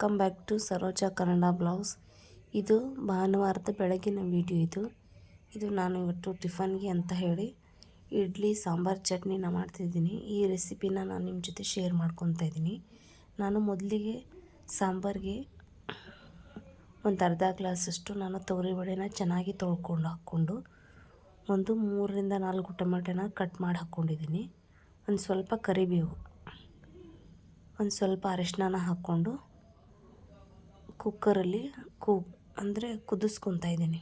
Welcome back to Saroja Kannada blouse ಇದು ಭಾನುವಾರದ ಬೆಳಗಿನ ವಿಡಿಯೋ ಇದು. ಇದು ನಾನು ಇವತ್ತು ಟಿಫನ್ಗೆ ಅಂತ ಹೇಳಿ ಇಡ್ಲಿ, ಸಾಂಬಾರು, ಚಟ್ನಿನ ಮಾಡ್ತಿದ್ದೀನಿ. ಈ ರೆಸಿಪಿನ ನಾನು ನಿಮ್ಮ ಜೊತೆ ಶೇರ್ ಮಾಡ್ಕೊತಾ ಇದ್ದೀನಿ. ನಾನು ಮೊದಲಿಗೆ ಸಾಂಬಾರಿಗೆ ಒಂದು ಅರ್ಧ ಗ್ಲಾಸಷ್ಟು ನಾನು ತೊಗರಿಬೇಳೆನ ಚೆನ್ನಾಗಿ ತೊಳ್ಕೊಂಡು ಹಾಕ್ಕೊಂಡು ಒಂದು ಮೂರರಿಂದ ನಾಲ್ಕು ಟೊಮೆಟೊನ ಕಟ್ ಮಾಡಿ ಹಾಕ್ಕೊಂಡಿದ್ದೀನಿ ಒಂದು ಸ್ವಲ್ಪ ಕರಿಬೇವು, ಒಂದು ಸ್ವಲ್ಪ ಅರಿಶಿನ ಹಾಕ್ಕೊಂಡು ಕುಕ್ಕರಲ್ಲಿ ಕು, ಅಂದರೆ ಕುದಿಸ್ಕೊತಾ ಇದ್ದೀನಿ.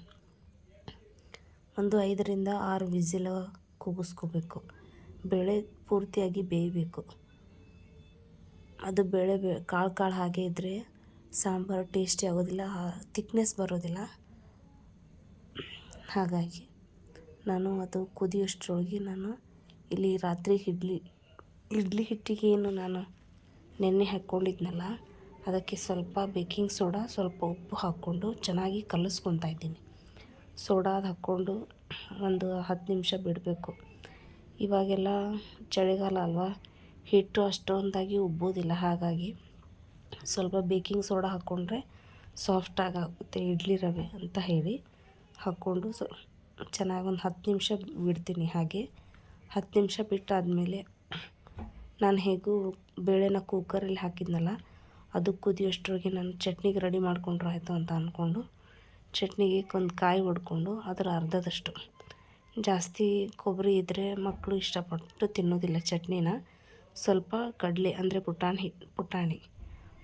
ಒಂದು ಐದರಿಂದ ಆರು ವಿಸಿಲ ಕೂಗಿಸ್ಕೋಬೇಕು ಬೇಳೆ ಪೂರ್ತಿಯಾಗಿ ಬೇಯಬೇಕು. ಅದು ಬೇಳೆ ಬೇ, ಕಾಳು ಕಾಳು ಹಾಗೆ ಇದ್ದರೆ ಸಾಂಬಾರು ಟೇಸ್ಟಿ ಆಗೋದಿಲ್ಲ ತಿಕ್ನೆಸ್ ಬರೋದಿಲ್ಲ. ಹಾಗಾಗಿ ನಾನು ಅದು ಕುದಿಯೋಷ್ಟರೊಳಗೆ ನಾನು ಇಲ್ಲಿ ರಾತ್ರಿ ಇಡ್ಲಿ ಇಡ್ಲಿ ಹಿಟ್ಟಿಗೆ ಏನು ನಾನು ನೆನೆ ಹಾಕ್ಕೊಂಡಿದ್ನಲ್ಲ ಅದಕ್ಕೆ ಸ್ವಲ್ಪ ಬೇಕಿಂಗ್ ಸೋಡಾ, ಸ್ವಲ್ಪ ಉಪ್ಪು ಹಾಕ್ಕೊಂಡು ಚೆನ್ನಾಗಿ ಕಲಸ್ಕೊತಾ ಇದ್ದೀನಿ. ಸೋಡಾದ ಹಾಕ್ಕೊಂಡು ಒಂದು ಹತ್ತು ನಿಮಿಷ ಬಿಡಬೇಕು. ಇವಾಗೆಲ್ಲ ಚಳಿಗಾಲ ಅಲ್ವಾ? ಹಿಟ್ಟು ಅಷ್ಟೊಂದಾಗಿ ಉಬ್ಬೋದಿಲ್ಲ ಹಾಗಾಗಿ ಸ್ವಲ್ಪ ಬೇಕಿಂಗ್ ಸೋಡಾ ಹಾಕ್ಕೊಂಡ್ರೆ ಸಾಫ್ಟಾಗಿ ಆಗುತ್ತೆ ಇಡ್ಲಿ ರವೆ ಅಂತ ಹೇಳಿ ಹಾಕ್ಕೊಂಡು ಸೊ, ಚೆನ್ನಾಗಿ ಒಂದು ಹತ್ತು ನಿಮಿಷ ಬಿಡ್ತೀನಿ. ಹಾಗೆ ಹತ್ತು ನಿಮಿಷ ಬಿಟ್ಟಾದಮೇಲೆ ನಾನು ಹೇಗೂ ಬೇಳೆನ ಕುಕ್ಕರಲ್ಲಿ ಹಾಕಿದ್ನಲ್ಲ ಅದು ಕುದಿಯೋಷ್ಟ್ರೊಳಗೆ ನಾನು ಚಟ್ನಿಗೆ ರೆಡಿ ಮಾಡ್ಕೊಂಡ್ರೆ ಆಯಿತು ಅಂತ ಅಂದ್ಕೊಂಡು ಚಟ್ನಿಗೆ ಒಂದು ಕಾಯಿ ಹೊಡ್ಕೊಂಡು ಅದರ ಅರ್ಧದಷ್ಟು. ಜಾಸ್ತಿ ಕೊಬ್ಬರಿ ಇದ್ದರೆ ಮಕ್ಕಳು ಇಷ್ಟಪಟ್ಟು ತಿನ್ನೋದಿಲ್ಲ ಚಟ್ನಿನ. ಸ್ವಲ್ಪ ಕಡಲೆ ಅಂದರೆ ಪುಟಾಣಿ ಪುಟಾಣಿ.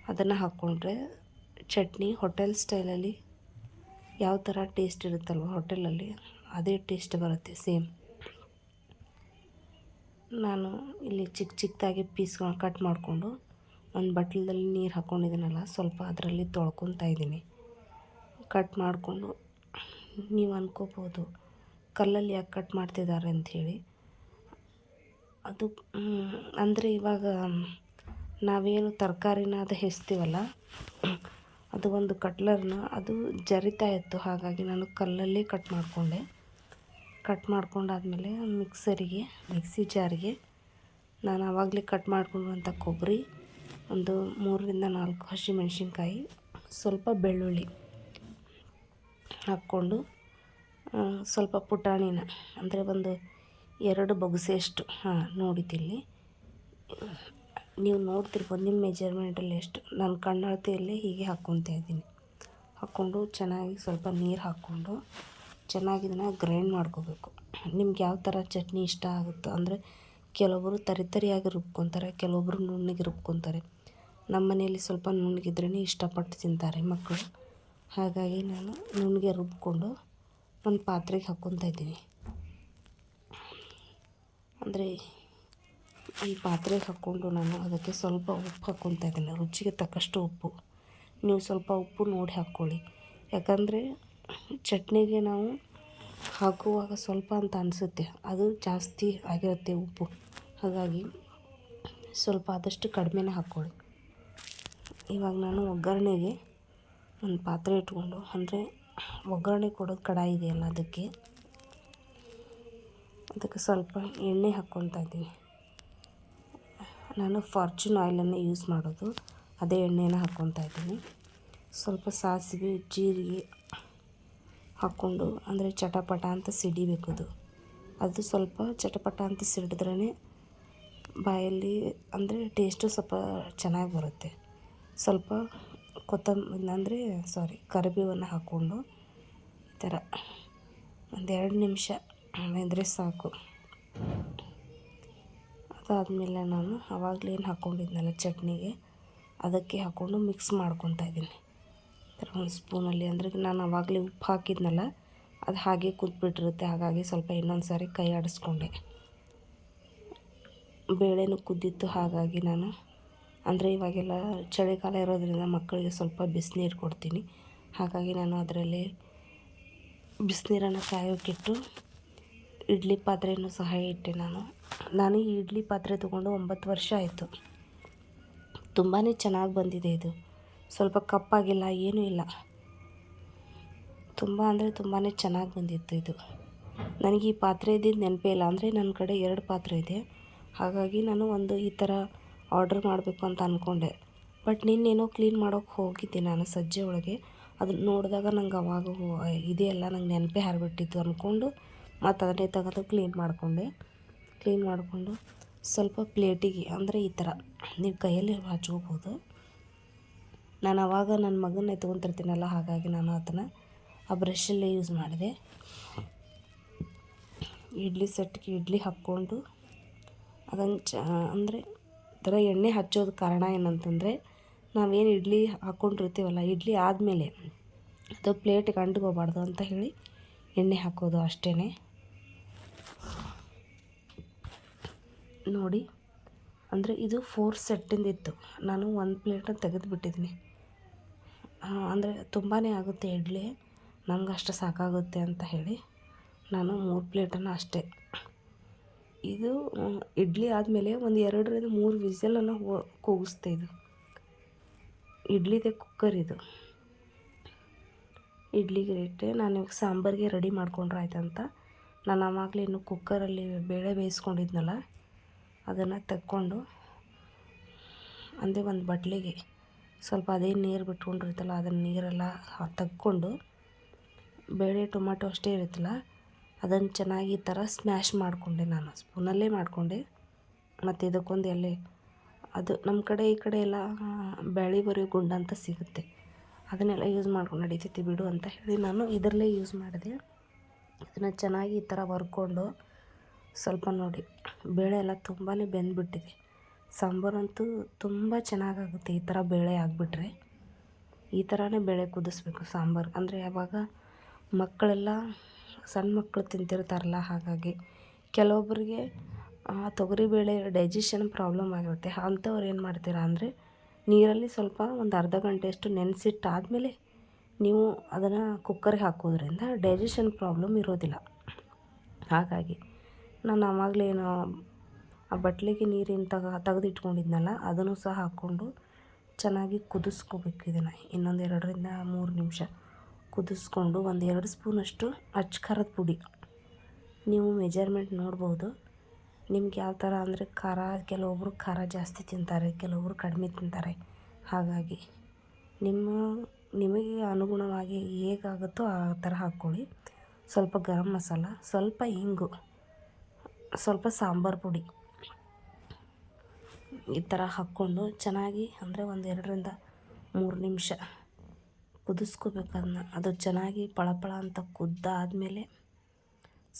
ಅದನ್ನು ಹಾಕ್ಕೊಂಡ್ರೆ ಚಟ್ನಿ ಹೋಟೆಲ್ ಸ್ಟೈಲಲ್ಲಿ ಯಾವ ಥರ ಟೇಸ್ಟ್ ಇರುತ್ತಲ್ವ ಹೋಟೆಲಲ್ಲಿ ಅದೇ ಟೇಸ್ಟ್ ಬರುತ್ತೆ ಸೇಮ್. ನಾನು ಇಲ್ಲಿ ಚಿಕ್ಕ ಚಿಕ್ಕದಾಗಿ ಪೀಸ್ಗಳನ್ನ ಕಟ್ ಮಾಡಿಕೊಂಡು ಒಂದು ಬಟ್ಲದಲ್ಲಿ ನೀರು ಹಾಕ್ಕೊಂಡಿದ್ದೀನಲ್ಲ ಸ್ವಲ್ಪ ಅದರಲ್ಲಿ ತೊಳ್ಕೊತಾ ಇದ್ದೀನಿ. ಕಟ್ ಮಾಡಿಕೊಂಡು, ನೀವು ಅಂದ್ಕೋಬೋದು ಕಲ್ಲಲ್ಲಿ ಯಾಕೆ ಕಟ್ ಮಾಡ್ತಿದ್ದಾರೆ ಅಂಥೇಳಿ ಅದು ಅಂದರೆ ಇವಾಗ, ನಾವೇನು ತರಕಾರಿನ ಅದು ಹೆಚ್ತೀವಲ್ಲ, ಅದು ಒಂದು ಕಟ್ಲರ್ನ, ಅದು ಜರಿತಾ ಇತ್ತು, ಹಾಗಾಗಿ ನಾನು ಕಲ್ಲಲ್ಲಿ ಕಟ್ ಮಾಡಿಕೊಂಡೆ. ಕಟ್ ಮಾಡ್ಕೊಂಡಾದಮೇಲೆ ಮಿಕ್ಸರಿಗೆ, ಮಿಕ್ಸಿ ಜಾರಿಗೆ, ನಾನು ಆವಾಗಲೇ ಕಟ್ ಮಾಡಿಕೊಂಡಂಥ ಕೊಬ್ಬರಿ ಒಂದು ಮೂರರಿಂದ ನಾಲ್ಕು ಹಸಿಮೆಣ್ಸಿನ್ಕಾಯಿ ಸ್ವಲ್ಪ ಬೆಳ್ಳುಳ್ಳಿ ಹಾಕ್ಕೊಂಡು ಸ್ವಲ್ಪ ಪುಟಾಣಿನ, ಅಂದರೆ ಒಂದು ಎರಡು ಬೊಗಸೆಯಷ್ಟು, ಹಾಂ, ನೋಡಿದ್ದಿಲ್ಲಿ. ನೀವು ನೋಡ್ತಿರ್ಬೋದು ನಿಮ್ಮ ಮೆಜರ್ಮೆಂಟಲ್ಲಿ ಎಷ್ಟು ನಾನು ಕಣ್ಣಳತೆಯಲ್ಲೇ ಹೀಗೆ ಹಾಕ್ಕೊತಾ ಇದ್ದೀನಿ. ಹಾಕ್ಕೊಂಡು ಚೆನ್ನಾಗಿ ಸ್ವಲ್ಪ ನೀರು ಹಾಕ್ಕೊಂಡು ಚೆನ್ನಾಗಿ ಇದನ್ನು ಗ್ರೈಂಡ್ ಮಾಡ್ಕೋಬೇಕು. ನಿಮ್ಗೆ ಯಾವ ಥರ ಚಟ್ನಿ ಇಷ್ಟ ಆಗುತ್ತೋ, ಅಂದರೆ ಕೆಲವೊಬ್ಬರು ತರಿ ತರಿಯಾಗಿ ರುಬ್ಕೊತಾರೆ ಕೆಲವೊಬ್ಬರು ನುಣ್ಣಗೆ ರುಬ್ಕೊತಾರೆ. ನಮ್ಮ ಮನೆಯಲ್ಲಿ ಸ್ವಲ್ಪ ನುಣ್ಣಗಿದ್ರೇ ಇಷ್ಟಪಟ್ಟು ತಿಂತಾರೆ ಮಕ್ಕಳು. ಹಾಗಾಗಿ ನಾನು ನುಣ್ಣಗೆ ರುಬ್ಬಿಕೊಂಡು ಒಂದು ಪಾತ್ರೆಗೆ ಹಾಕ್ಕೊತಾ ಇದ್ದೀನಿ. ಅಂದರೆ ಈ ಪಾತ್ರೆಗೆ ಹಾಕ್ಕೊಂಡು ನಾನು ಅದಕ್ಕೆ ಸ್ವಲ್ಪ ಉಪ್ಪು ಹಾಕ್ಕೊತಾ ಇದ್ದೀನಿ. ರುಚಿಗೆ ತಕ್ಕಷ್ಟು ಉಪ್ಪು. ನೀವು ಸ್ವಲ್ಪ ಉಪ್ಪು ನೋಡಿ ಹಾಕ್ಕೊಳ್ಳಿ. ಯಾಕಂದರೆ ಚಟ್ನಿಗೆ ನಾವು ಹಾಕುವಾಗ ಸ್ವಲ್ಪ ಅಂತ ಅನಿಸುತ್ತೆ. ಅದು ಜಾಸ್ತಿ ಆಗಿರುತ್ತೆ ಉಪ್ಪು. ಹಾಗಾಗಿ ಸ್ವಲ್ಪ ಆದಷ್ಟು ಕಡಿಮೆನೇ ಹಾಕ್ಕೊಳ್ಳಿ. ಇವಾಗ ನಾನು ಒಗ್ಗರಣೆಗೆ ಒಂದು ಪಾತ್ರೆ ಇಟ್ಕೊಂಡು, ಅಂದರೆ ಒಗ್ಗರಣೆ ಕೊಡೋದು ಕಡಾಯಿ ಇದೆಯಲ್ಲ ಅದಕ್ಕೆ ಅದಕ್ಕೆ ಸ್ವಲ್ಪ ಎಣ್ಣೆ ಹಾಕ್ಕೊತಾ ಇದ್ದೀನಿ. ನಾನು ಫಾರ್ಚೂನ್ ಆಯಿಲನ್ನು ಯೂಸ್ ಮಾಡೋದು. ಅದೇ ಎಣ್ಣೆನ ಹಾಕ್ಕೊತಾ ಇದ್ದೀನಿ. ಸ್ವಲ್ಪ ಸಾಸಿವೆ, ಜೀರಿಗೆ ಹಾಕ್ಕೊಂಡು ಅಂದರೆ ಚಟಪಟ ಅಂತ ಸಿಡಿಬೇಕು ಅದು ಅದು ಸ್ವಲ್ಪ ಚಟಪಟ ಅಂತ ಸಿಡಿದ್ರೇ ಬಾಯಲ್ಲಿ ಅಂದರೆ ಟೇಸ್ಟು ಸ್ವಲ್ಪ ಚೆನ್ನಾಗಿ ಬರುತ್ತೆ. ಸ್ವಲ್ಪ ಕೊತ್ತಂಬರಿ ಅಂದರೆ ಸಾರಿ ಕರಿಬೇವನ್ನು ಹಾಕ್ಕೊಂಡು ಈ ಥರ ಒಂದೆರಡು ನಿಮಿಷ ಅಂದರೆ ಸಾಕು. ಅದಾದಮೇಲೆ ನಾನು ಆವಾಗಲೇನು ಹಾಕ್ಕೊಂಡಿದ್ನಲ್ಲ ಚಟ್ನಿಗೆ ಅದಕ್ಕೆ ಹಾಕ್ಕೊಂಡು ಮಿಕ್ಸ್ ಮಾಡ್ಕೊತಾ ಇದ್ದೀನಿ. ಒಂದು ಸ್ಪೂನಲ್ಲಿ ಅಂದರೆ ನಾನು ಆವಾಗಲೇ ಉಪ್ಪು ಹಾಕಿದ್ನಲ್ಲ, ಅದು ಹಾಗೆ ಕುದ್ಬಿಟ್ಟಿರುತ್ತೆ. ಹಾಗಾಗಿ ಸ್ವಲ್ಪ ಇನ್ನೊಂದು ಸಾರಿ ಕೈ ಆಡಿಸ್ಕೊಂಡೆ. ಬೇಳೆನೂ ಕುದ್ದಿತ್ತು, ಹಾಗಾಗಿ ನಾನು ಅಂದರೆ ಇವಾಗೆಲ್ಲ ಚಳಿಗಾಲ ಇರೋದ್ರಿಂದ ಮಕ್ಕಳಿಗೆ ಸ್ವಲ್ಪ ಬಿಸಿನೀರು ಕೊಡ್ತೀನಿ. ಹಾಗಾಗಿ ನಾನು ಅದರಲ್ಲಿ ಬಿಸಿನೀರನ್ನು ಕಾಯೋಕ್ಕಿಟ್ಟು ಇಡ್ಲಿ ಪಾತ್ರೆಯನ್ನು ಸಹ ಇಟ್ಟೆ ನಾನು. ನಾನು ಈ ಇಡ್ಲಿ ಪಾತ್ರೆ ತೊಗೊಂಡು ಒಂಬತ್ತು ವರ್ಷ ಆಯಿತು. ತುಂಬಾ ಚೆನ್ನಾಗಿ ಬಂದಿದೆ ಇದು. ಸ್ವಲ್ಪ ಕಪ್ಪಾಗಿಲ್ಲ, ಏನೂ ಇಲ್ಲ. ತುಂಬ ಅಂದರೆ ತುಂಬಾ ಚೆನ್ನಾಗಿ ಬಂದಿತ್ತು ಇದು. ನನಗೆ ಈ ಪಾತ್ರೆ ಇದ್ದಿದ್ದು ನೆನಪೇ ಇಲ್ಲ. ಅಂದರೆ ನನ್ನ ಕಡೆ ಎರಡು ಪಾತ್ರೆ ಇದೆ. ಹಾಗಾಗಿ ನಾನು ಒಂದು ಈ ಥರ ಆರ್ಡ್ರ್ ಮಾಡಬೇಕು ಅಂತ ಅಂದ್ಕೊಂಡೆ ಬಟ್ ನಿನ್ನೇನೋ ಕ್ಲೀನ್ ಮಾಡೋಕ್ಕೆ ಹೋಗಿದ್ದೆ ನಾನು ಸಜ್ಜೆ ಒಳಗೆ. ಅದನ್ನ ನೋಡಿದಾಗ ನಂಗೆ ಅವಾಗ ಇದೆಯಲ್ಲ ನಂಗೆ ನೆನಪೇ ಹಾರಿಬಿಟ್ಟಿತ್ತು ಅಂದ್ಕೊಂಡು ಮತ್ತು ಅದನ್ನೇ ತೆಗೆದು ಕ್ಲೀನ್ ಮಾಡಿಕೊಂಡೆ. ಕ್ಲೀನ್ ಮಾಡಿಕೊಂಡು ಸ್ವಲ್ಪ ಪ್ಲೇಟಿಗೆ, ಅಂದರೆ ಈ ಥರ. ನೀವು ಕೈಯಲ್ಲಿ ಹಚ್ಕೋಬೋದು ನಾನು ಅವಾಗ ನನ್ನ ಮಗನ ಎತ್ಕೊತಿರ್ತೀನಲ್ಲ, ಹಾಗಾಗಿ ನಾನು ಅದನ್ನು ಆ ಬ್ರಷಲ್ಲೇ ಯೂಸ್ ಮಾಡಿದೆ. ಇಡ್ಲಿ ಸೆಟ್ಗೆ ಇಡ್ಲಿ ಹಾಕ್ಕೊಂಡು ಅದನ್ನು ಚ, ಅಂದರೆ ಥರ ಎಣ್ಣೆ ಹಚ್ಚೋದು ಕಾರಣ ಏನಂತಂದರೆ ನಾವೇನು ಇಡ್ಲಿ ಹಾಕ್ಕೊಂಡಿರ್ತೀವಲ್ಲ, ಇಡ್ಲಿ ಆದಮೇಲೆ ಅದು ಪ್ಲೇಟ್ ಅಂಟ್ಕೋಬಾರ್ದು ಅಂತ ಹೇಳಿ ಎಣ್ಣೆ ಹಾಕೋದು ಅಷ್ಟೇ ನೋಡಿ, ಅಂದರೆ ಇದು ಫೋರ್ ಸೆಟ್ಟಿಂದ ಇತ್ತು. ನಾನು ಒಂದು ಪ್ಲೇಟನ್ನು ತೆಗೆದುಬಿಟ್ಟಿದ್ದೀನಿ. ಅಂದರೆ ತುಂಬಾ ಆಗುತ್ತೆ ಇಡ್ಲಿ. ನಮ್ಗೆ ಅಷ್ಟು ಸಾಕಾಗುತ್ತೆ ಅಂತ ಹೇಳಿ ನಾನು ಮೂರು ಪ್ಲೇಟನ್ನು ಅಷ್ಟೇ. ಇದು ಇಡ್ಲಿ ಆದಮೇಲೆ ಒಂದು ಎರಡರಿಂದ ಮೂರು ವಿಸಿಲನ್ನು ಕೂಗಿಸ್ತೆ ಇದು. ಇಡ್ಲಿದೆ ಕುಕ್ಕರ್ ಇದು. ಇಡ್ಲಿಗೆ ಇಟ್ಟೆ, ನಾನು ಇವಾಗ ಸಾಂಬಾರಿಗೆ ರೆಡಿ ಮಾಡ್ಕೊಂಡ್ರೆ ಆಯ್ತಂತ. ನಾನು ಆವಾಗಲೇ ಇನ್ನು ಕುಕ್ಕರಲ್ಲಿ ಬೇಳೆ ಬೇಯಿಸ್ಕೊಂಡಿದ್ನಲ್ಲ, ಅದನ್ನು ತಕ್ಕೊಂಡು, ಅಂದರೆ ಒಂದು ಬಟ್ಲಿಗೆ ಸ್ವಲ್ಪ ಅದೇ ನೀರು ಬಿಟ್ಕೊಂಡಿರ್ತಲ್ಲ ಅದನ್ನು ನೀರೆಲ್ಲ ತೆಕ್ಕೊಂಡು ಬೇಳೆ ಟೊಮಾಟೊ ಅಷ್ಟೇ ಇರುತ್ತಲ್ಲ, ಅದನ್ನು ಚೆನ್ನಾಗಿ ಈ ಥರ ಸ್ಮ್ಯಾಶ್ ಮಾಡಿಕೊಂಡೆ ನಾನು. ಸ್ಪೂನಲ್ಲೇ ಮಾಡಿಕೊಂಡೆ. ಮತ್ತು ಇದಕ್ಕೊಂದು ಎಲೆ, ಅದು ನಮ್ಮ ಕಡೆ ಈ ಕಡೆ ಎಲ್ಲ ಬ್ಯಾಳಿ ಬರಿ ಗುಂಡ ಅಂತ ಸಿಗುತ್ತೆ. ಅದನ್ನೆಲ್ಲ ಯೂಸ್ ಮಾಡ್ಕೊಂಡು ನಡೀತೈತಿ ಬಿಡು ಅಂತ ಹೇಳಿ ನಾನು ಇದರಲ್ಲೇ ಯೂಸ್ ಮಾಡಿದೆ. ಇದನ್ನು ಚೆನ್ನಾಗಿ ಈ ಥರ ಬರ್ಕೊಂಡು ಸ್ವಲ್ಪ ನೋಡಿ, ಬೇಳೆ ಎಲ್ಲ ತುಂಬಾ ಬೆಂದ್ಬಿಟ್ಟಿದೆ. ಸಾಂಬಾರಂತೂ ತುಂಬ ಚೆನ್ನಾಗಾಗುತ್ತೆ ಈ ಥರ ಬೇಳೆ ಹಾಕ್ಬಿಟ್ರೆ ಈ ಥರನೇ ಬೇಳೆ ಕುದಿಸ್ಬೇಕು ಸಾಂಬಾರು. ಅಂದರೆ ಯಾವಾಗ ಮಕ್ಕಳೆಲ್ಲ ಸಣ್ಣ ಮಕ್ಕಳು ತಿಂತಿರ್ತಾರಲ್ಲ ಹಾಗಾಗಿ ಕೆಲವೊಬ್ಬರಿಗೆ ತೊಗರಿಬೇಳೆ ಡೈಜೆಷನ್ ಪ್ರಾಬ್ಲಮ್ ಆಗಿರುತ್ತೆ. ಅಂಥವ್ರು ಏನು ಮಾಡ್ತೀರಾ ಅಂದರೆ ನೀರಲ್ಲಿ ಸ್ವಲ್ಪ ಒಂದು ಅರ್ಧ ಗಂಟೆಯಷ್ಟು ನೆನೆಸಿಟ್ಟಾದಮೇಲೆ ನೀವು ಅದನ್ನು ಕುಕ್ಕರ್ಗೆ ಹಾಕೋದ್ರಿಂದ ಡೈಜೆಷನ್ ಪ್ರಾಬ್ಲಮ್ ಇರೋದಿಲ್ಲ. ಹಾಗಾಗಿ ನಾನು ಆವಾಗಲೇನು ಆ ಬಟ್ಲಿಗೆ ನೀರಿನ ತಗ, ತೆಗೆದಿಟ್ಕೊಂಡಿದ್ನಲ್ಲ, ಅದನ್ನು ಸಹ ಹಾಕ್ಕೊಂಡು ಚೆನ್ನಾಗಿ ಕುದಿಸ್ಕೋಬೇಕು ಇದನ್ನು. ಇನ್ನೊಂದು ಎರಡರಿಂದ ಮೂರು ನಿಮಿಷ ಕುದಿಸ್ಕೊಂಡು ಒಂದು ಎರಡು ಸ್ಪೂನಷ್ಟು ಅಚ್ಚ ಖಾರದ ಪುಡಿ. ನೀವು ಮೆಜರ್ಮೆಂಟ್ ನೋಡ್ಬೋದು. ನಿಮ್ಗೆ ಯಾವ ಥರ ಅಂದರೆ ಖಾರ ಕೆಲವೊಬ್ಬರು ಖಾರ ಜಾಸ್ತಿ ತಿಂತಾರೆ ಕೆಲವೊಬ್ಬರು ಕಡಿಮೆ ತಿಂತಾರೆ. ಹಾಗಾಗಿ ನಿಮ್ಮ, ನಿಮಗೆ ಅನುಗುಣವಾಗಿ ಹೇಗಾಗುತ್ತೋ ಆ ಥರ ಹಾಕ್ಕೊಳ್ಳಿ. ಸ್ವಲ್ಪ ಗರಂ ಮಸಾಲ, ಸ್ವಲ್ಪ ಇಂಗು, ಸ್ವಲ್ಪ ಸಾಂಬಾರು ಪುಡಿ. ಈ ಥರ ಹಾಕ್ಕೊಂಡು ಚೆನ್ನಾಗಿ ಅಂದರೆ ಒಂದು ಎರಡರಿಂದ ಮೂರು ನಿಮಿಷ ಕುದಿಸ್ಕೋಬೇಕು ಅದನ್ನ. ಅದು ಚೆನ್ನಾಗಿ ಪಳಪಳ ಅಂತ ಕುದ್ದಾದಮೇಲೆ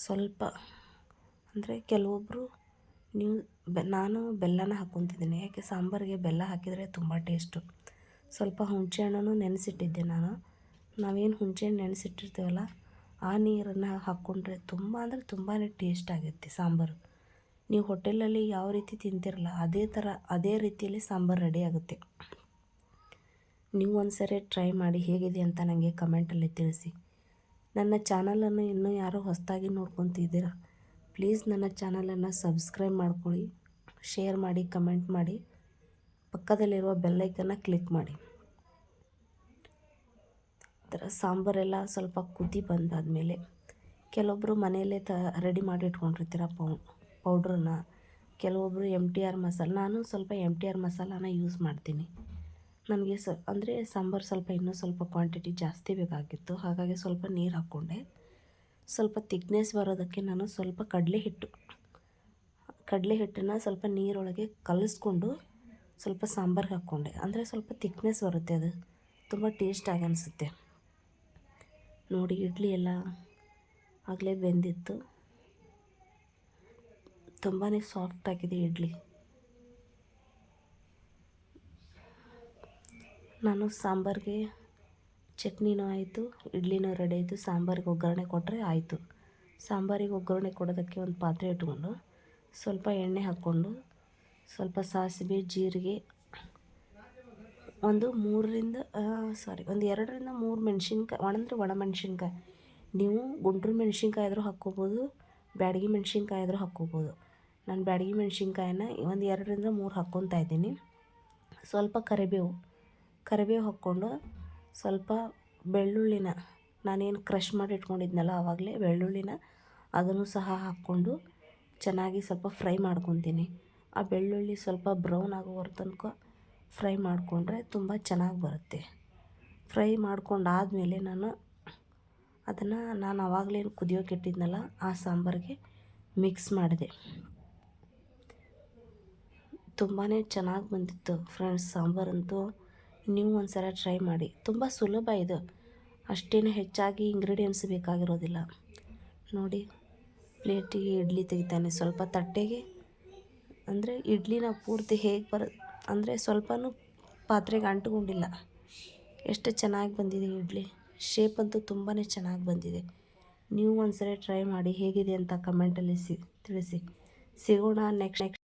ಸ್ವಲ್ಪ ಅಂದರೆ ಕೆಲವೊಬ್ಬರು ನೀವು ಬೆ ನಾನು ಬೆಲ್ಲನ ಹಾಕ್ಕೊತಿದ್ದೀನಿ. ಯಾಕೆ ಸಾಂಬಾರಿಗೆ ಬೆಲ್ಲ ಹಾಕಿದರೆ ತುಂಬ ಟೇಸ್ಟು. ಸ್ವಲ್ಪ ಹುಣಸೆ ಹಣ್ಣನ್ನು ನೆನೆಸಿಟ್ಟಿದ್ದೆ ನಾನು. ನಾವೇನು ಹುಣಸೆಹಣ್ಣು ನೆನೆಸಿಟ್ಟಿರ್ತೀವಲ್ಲ, ಆ ನೀರನ್ನು ಹಾಕ್ಕೊಂಡ್ರೆ ತುಂಬ ಅಂದರೆ ತುಂಬಾ ಟೇಸ್ಟ್ ಆಗುತ್ತೆ ಸಾಂಬಾರು. ನೀವು ಹೋಟೆಲಲ್ಲಿ ಯಾವ ರೀತಿ ತಿಂತಿರಲ್ಲ, ಅದೇ ಥರ ಅದೇ ರೀತಿಯಲ್ಲಿ ಸಾಂಬಾರು ರೆಡಿ ಆಗುತ್ತೆ. ನೀವು ಒಂದು ಸರಿ ಟ್ರೈ ಮಾಡಿ ಹೇಗಿದೆ ಅಂತ ನನಗೆ ಕಮೆಂಟಲ್ಲಿ ತಿಳಿಸಿ. ನನ್ನ ಚಾನಲನ್ನು ಇನ್ನೂ ಯಾರೋ ಹೊಸದಾಗಿ ನೋಡ್ಕೊತಿದ್ದೀರಾ ಪ್ಲೀಸ್ ನನ್ನ ಚಾನಲನ್ನು ಸಬ್ಸ್ಕ್ರೈಬ್ ಮಾಡ್ಕೊಳ್ಳಿ ಶೇರ್ ಮಾಡಿ ಕಮೆಂಟ್ ಮಾಡಿ, ಪಕ್ಕದಲ್ಲಿರುವ ಬೆಲ್ಲೈಕನ್ನು ಕ್ಲಿಕ್ ಮಾಡಿ. ಥರ ಸಾಂಬಾರೆಲ್ಲ ಸ್ವಲ್ಪ ಕುದಿ ಬಂದಾದಮೇಲೆ ಕೆಲವೊಬ್ಬರು ಮನೆಯಲ್ಲೇ ತ ರೆಡಿ ಮಾಡಿ ಇಟ್ಕೊಂಡಿರ್ತೀರ ಪೌ ಪೌಡ್ರನ್ನ ಕೆಲವೊಬ್ಬರು ಎಂ ಟಿ ಆರ್ ಮಸಾಲ, ನಾನು ಸ್ವಲ್ಪ ಎಂ ಟಿ ಆರ್ ಮಸಾಲಾನ ಯೂಸ್ ಮಾಡ್ತೀನಿ. ನನಗೆ ಸ, ಅಂದರೆ ಸಾಂಬಾರು ಸ್ವಲ್ಪ ಇನ್ನೂ ಸ್ವಲ್ಪ ಕ್ವಾಂಟಿಟಿ ಜಾಸ್ತಿ ಬೇಕಾಗಿತ್ತು, ಹಾಗಾಗಿ ಸ್ವಲ್ಪ ನೀರು ಹಾಕ್ಕೊಂಡೆ. ಸ್ವಲ್ಪ ತಿಕ್ನೆಸ್ ಬರೋದಕ್ಕೆ ನಾನು ಸ್ವಲ್ಪ ಕಡಲೆ ಹಿಟ್ಟು, ಕಡಲೆ ಹಿಟ್ಟನ್ನು ಸ್ವಲ್ಪ ನೀರೊಳಗೆ ಕಲಿಸ್ಕೊಂಡು ಸ್ವಲ್ಪ ಸಾಂಬಾರ್ಗೆ ಹಾಕ್ಕೊಂಡೆ. ಅಂದರೆ ಸ್ವಲ್ಪ ತಿಕ್ನೆಸ್ ಬರುತ್ತೆ ಅದು, ತುಂಬ ಟೇಸ್ಟಾಗಿ ಅನಿಸುತ್ತೆ. ನೋಡಿ, ಇಡ್ಲಿ ಎಲ್ಲ ಆಗಲೇ ಬೆಂದಿತ್ತು. ತುಂಬಾ ಸಾಫ್ಟ್ ಆಗಿದೆ ಇಡ್ಲಿ. ನಾನು ಸಾಂಬಾರಿಗೆ ಚಟ್ನಿನೂ ಆಯಿತು, ಇಡ್ಲಿನೂ ರೆಡಿ ಆಯಿತು, ಸಾಂಬಾರಿಗೆ ಒಗ್ಗರಣೆ ಕೊಟ್ಟರೆ ಆಯಿತು. ಸಾಂಬಾರಿಗೆ ಒಗ್ಗರಣೆ ಕೊಡೋದಕ್ಕೆ ಒಂದು ಪಾತ್ರೆ ಇಟ್ಕೊಂಡು ಸ್ವಲ್ಪ ಎಣ್ಣೆ ಹಾಕ್ಕೊಂಡು ಸ್ವಲ್ಪ ಸಾಸಿವೆ, ಜೀರಿಗೆ, ಒಂದು ಮೂರರಿಂದ ಸಾರಿ ಒಂದು ಎರಡರಿಂದ ಮೂರು ಮೆಣಸಿನ್ಕಾಯಿ ಒಣಂದ್ರೆ ಒಣ ಮೆಣಸಿನ್ಕಾಯಿ. ನೀವು ಗುಂಟೂರು ಮೆಣಸಿನ್ಕಾಯಿ ಆದರೂ ಹಾಕ್ಕೋಬೋದು, ಬ್ಯಾಡಗಿ ಮೆಣಸಿನ್ಕಾಯಿ ಆದರೂ ಹಾಕ್ಕೋಬೋದು. ನಾನು ಬ್ಯಾಡಗಿ ಮೆಣಸಿನ್ಕಾಯಿನ ಒಂದು ಎರಡರಿಂದ ಮೂರು ಹಾಕ್ಕೊತಾ ಇದ್ದೀನಿ. ಸ್ವಲ್ಪ ಕರಿಬೇವು ಕರಿಬೇವು ಹಾಕ್ಕೊಂಡು ಸ್ವಲ್ಪ ಬೆಳ್ಳುಳ್ಳಿನ ನಾನೇನು ಕ್ರಷ್ ಮಾಡಿ ಇಟ್ಕೊಂಡಿದ್ನಲ್ಲ ಆವಾಗಲೇ ಬೆಳ್ಳುಳ್ಳಿನ ಅದನ್ನು ಸಹ ಹಾಕ್ಕೊಂಡು ಚೆನ್ನಾಗಿ ಸ್ವಲ್ಪ ಫ್ರೈ ಮಾಡ್ಕೊತೀನಿ. ಆ ಬೆಳ್ಳುಳ್ಳಿ ಸ್ವಲ್ಪ ಬ್ರೌನ್ ಆಗೋವರ ತನಕ ಫ್ರೈ ಮಾಡಿಕೊಂಡ್ರೆ ತುಂಬ ಚೆನ್ನಾಗಿ ಬರುತ್ತೆ. ಫ್ರೈ ಮಾಡ್ಕೊಂಡಾದಮೇಲೆ ನಾನು ಅದನ್ನು ನಾನು ಆವಾಗಲೇ ಕುದಿಯೋಕೆ ಇಟ್ಟಿದ್ನಲ್ಲ ಆ ಸಾಂಬಾರಿಗೆ ಮಿಕ್ಸ್ ಮಾಡಿದೆ. ತುಂಬಾ ಚೆನ್ನಾಗಿ ಬಂದಿತ್ತು ಫ್ರೆಂಡ್ಸ್, ಸಾಂಬಾರಂತೂ. ನೀವು ಒಂದು ಸಲ ಟ್ರೈ ಮಾಡಿ. ತುಂಬ ಸುಲಭ ಇದು. ಅಷ್ಟೇನು ಹೆಚ್ಚಾಗಿ ಇಂಗ್ರೀಡಿಯೆಂಟ್ಸ್ ಬೇಕಾಗಿರೋದಿಲ್ಲ. ನೋಡಿ ಪ್ಲೇಟಿಗೆ ಇಡ್ಲಿ ತೆಗಿತಾನೆ. ಸ್ವಲ್ಪ ತಟ್ಟೆಗೆ, ಅಂದರೆ ಇಡ್ಲಿನ ಪೂರ್ತಿ ಹೇಗೆ ಬರ, ಅಂದರೆ ಸ್ವಲ್ಪನೂ ಪಾತ್ರೆಗೆ ಅಂಟುಕೊಂಡಿಲ್ಲ. ಎಷ್ಟು ಚೆನ್ನಾಗಿ ಬಂದಿದೆ ಇಡ್ಲಿ. ಶೇಪ್ ಅಂತೂ ತುಂಬಾ ಚೆನ್ನಾಗಿ ಬಂದಿದೆ. ನೀವು ಒಂದ್ಸರಿ ಟ್ರೈ ಮಾಡಿ, ಹೇಗಿದೆ ಅಂತ ಕಮೆಂಟಲ್ಲಿ ಸಿ, ತಿಳಿಸಿ. ಸಿಗೋಣ ನೆಕ್ಸ್ಟ್ ನೆಕ್ಸ್ಟ್